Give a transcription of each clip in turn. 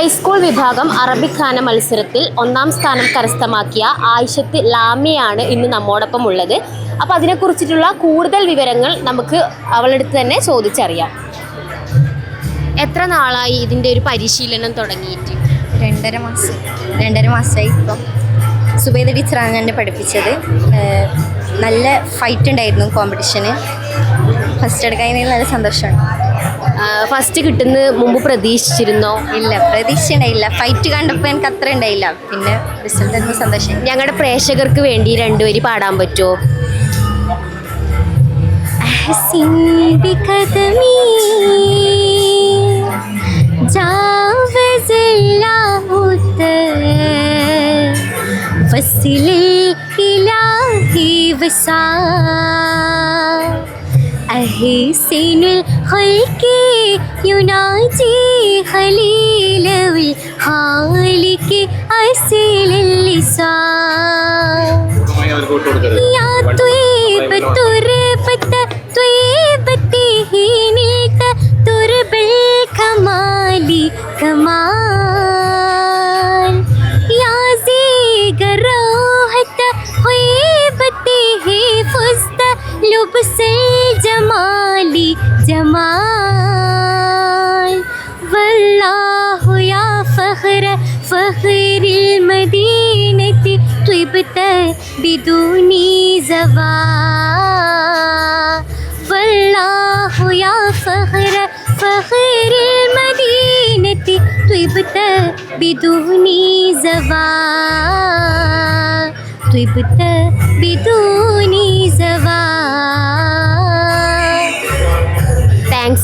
High school വിഭാഗം Arabic ഖാന മത്സരത്തിൽ ഒന്നാം സ്ഥാനം കരസ്ഥമാക്കിയ ആയിഷത്ത് ലാമിയാണ് ഇന്ന് നമ്മോടൊപ്പം ഉള്ളത്. അപ്പോൾ അതിനെക്കുറിച്ചിട്ടുള്ള കൂടുതൽ വിവരങ്ങൾ നമുക്ക് അവളടുത്ത് തന്നെ ചോദിച്ചറിയാം. എത്ര നാളായി ഇതിന്റെ ഒരു പരിശീലനം തുടങ്ങിയിട്ട്? രണ്ടര മാസം. രണ്ടര മാസമായി ഇപ്പം. സുബൈദ ടീച്ചറാണ് എന്നെ പഠിപ്പിച്ചത്. നല്ല ഫൈറ്റ് ഉണ്ടായിരുന്നു കോമ്പറ്റീഷന്. ഫസ്റ്റ് എടുക്കാൻ നല്ല സന്തോഷമാണ്. ഫസ്റ്റ് കിട്ടുന്ന മുമ്പ് പ്രതീക്ഷിച്ചിരുന്നോ? ഇല്ല പ്രതീക്ഷ ഫൈറ്റ് കണ്ടപ്പോൾ എനിക്ക് അത്ര ഉണ്ടായില്ല. പിന്നെ റിസൾട്ട് ആയിരുന്നു സന്തോഷം. ഞങ്ങളുടെ പ്രേക്ഷകർക്ക് വേണ്ടി രണ്ടുപേര് പാടാൻ പറ്റുമോ ഫസിലിൽ ഇലാഹി വസാ. أحسن الخلق يناجي خليله الخالق أسل اللسان يا طيب جمال. والله يا فخر فخر المدينة طيبت بدون زوال. والله يا فخر فخر المدينة طيبت بدون زوال. طيبت بدون زوال.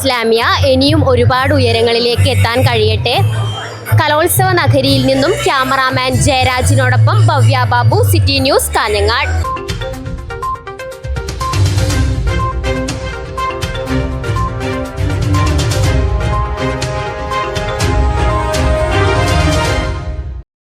താങ്ക്സ് ലാമിയ ഇനിയും ഒരുപാട് ഉയരങ്ങളിലേക്ക് എത്താൻ കഴിയട്ടെ. കലോത്സവ നഗരിയിൽ നിന്നും ക്യാമറാമാൻ ജയരാജിനോടൊപ്പം ഭവ്യ ബാബു സിറ്റി ന്യൂസ് കാഞ്ഞങ്ങാട്.